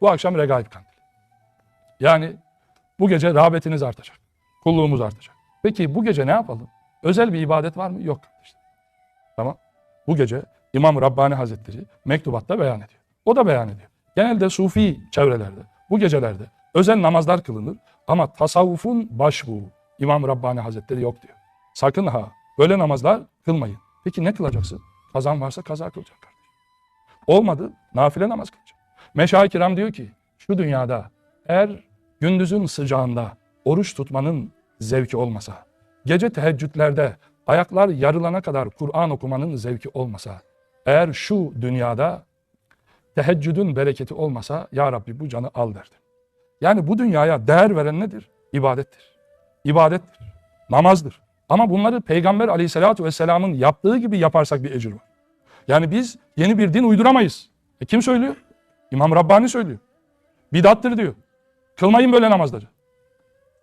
Bu akşam regaib kandili. Yani bu gece rağbetiniz artacak. Kulluğumuz artacak. Peki bu gece ne yapalım? Özel bir ibadet var mı? Yok kardeşler. Tamam. Bu gece İmam Rabbani Hazretleri mektubatta beyan ediyor. O da beyan ediyor. Genelde sufi çevrelerde bu gecelerde özel namazlar kılınır ama tasavvufun başbuğu İmam Rabbani Hazretleri yok diyor. Sakın ha böyle namazlar kılmayın. Peki ne kılacaksın? Kazan varsa kaza kılacak kardeşim. Olmadı nafile namaz kılacak. Meşayi kiram diyor ki şu dünyada eğer gündüzün sıcağında oruç tutmanın zevki olmasa, gece teheccüdlerde ayaklar yarılana kadar Kur'an okumanın zevki olmasa, eğer şu dünyada teheccüdün bereketi olmasa ya Rabbi bu canı al derdi. Yani bu dünyaya değer veren nedir? İbadettir. İbadettir. Namazdır. Ama bunları Peygamber aleyhissalatü vesselamın yaptığı gibi yaparsak bir ecir var. Yani biz yeni bir din uyduramayız. E kim söylüyor? İmam Rabbani söylüyor. Bidattır diyor. Kılmayın böyle namazları.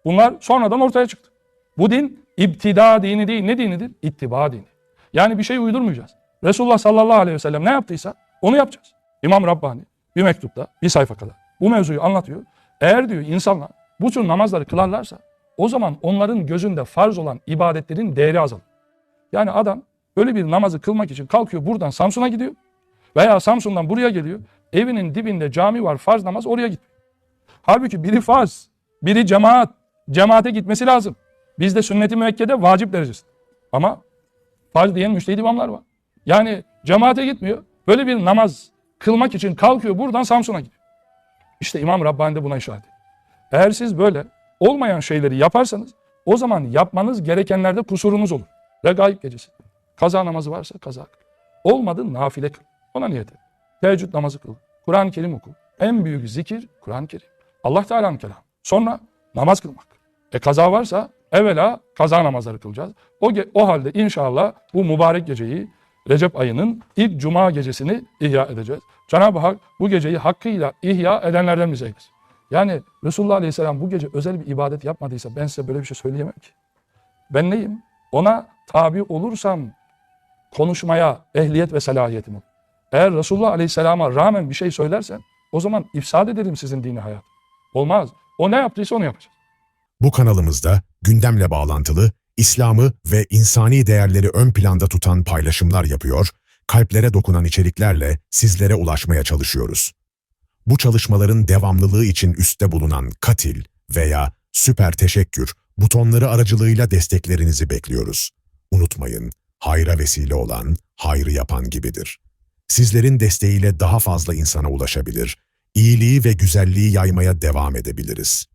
Bunlar sonradan ortaya çıktı. Bu din ibtida dini değil. Ne dinidir? İttiba dini. Yani bir şey uydurmayacağız. Resulullah sallallahu aleyhi ve sellem ne yaptıysa onu yapacağız. İmam Rabbani bir mektupta bir sayfa kadar bu mevzuyu anlatıyor. Eğer diyor insanlar bu tür namazları kılarlarsa o zaman onların gözünde farz olan ibadetlerin değeri azalır. Yani adam öyle bir namazı kılmak için kalkıyor buradan Samsun'a gidiyor veya Samsun'dan buraya geliyor. Evinin dibinde cami var farz namaz oraya gitmiyor. Halbuki biri farz, biri cemaat. Cemaate gitmesi lazım. Bizde sünnet-i müekkede vacip derecesi. Ama farz diyen müştehid imamlar var. Yani cemaate gitmiyor. Böyle bir namaz kılmak için kalkıyor buradan Samsun'a gidiyor. İşte İmam Rabbani de buna işaret ediyor. Eğer siz böyle olmayan şeyleri yaparsanız o zaman yapmanız gerekenlerde kusurunuz olur. Regaib gecesi. Kaza namazı varsa kaza kıl. Olmadı nafile kıl. Ona niyet et. Teheccüd namazı kıl. Kur'an-ı Kerim oku. En büyük zikir Kur'an-ı Kerim. Allah Teala'nın kelamı. Sonra namaz kılmak. E kaza varsa evvela kaza namazları kılacağız. O, o halde inşallah bu mübarek geceyi Recep ayının ilk cuma gecesini ihya edeceğiz. Cenab-ı Hak bu geceyi hakkıyla ihya edenlerden bize eylesin. Yani Resulullah Aleyhisselam bu gece özel bir ibadet yapmadıysa ben size böyle bir şey söyleyemem ki. Ben neyim? Ona tabi olursam konuşmaya ehliyet ve selahiyetim olur. Eğer Resulullah Aleyhisselam'a rağmen bir şey söylersen o zaman ifsad ederim sizin dini hayat. Olmaz. O ne yaptıysa onu yapacağız. Bu kanalımızda gündemle bağlantılı, İslam'ı ve insani değerleri ön planda tutan paylaşımlar yapıyor, kalplere dokunan içeriklerle sizlere ulaşmaya çalışıyoruz. Bu çalışmaların devamlılığı için üstte bulunan katil veya süper teşekkür butonları aracılığıyla desteklerinizi bekliyoruz. Unutmayın, hayra vesile olan, hayrı yapan gibidir. Sizlerin desteğiyle daha fazla insana ulaşabilir, iyiliği ve güzelliği yaymaya devam edebiliriz.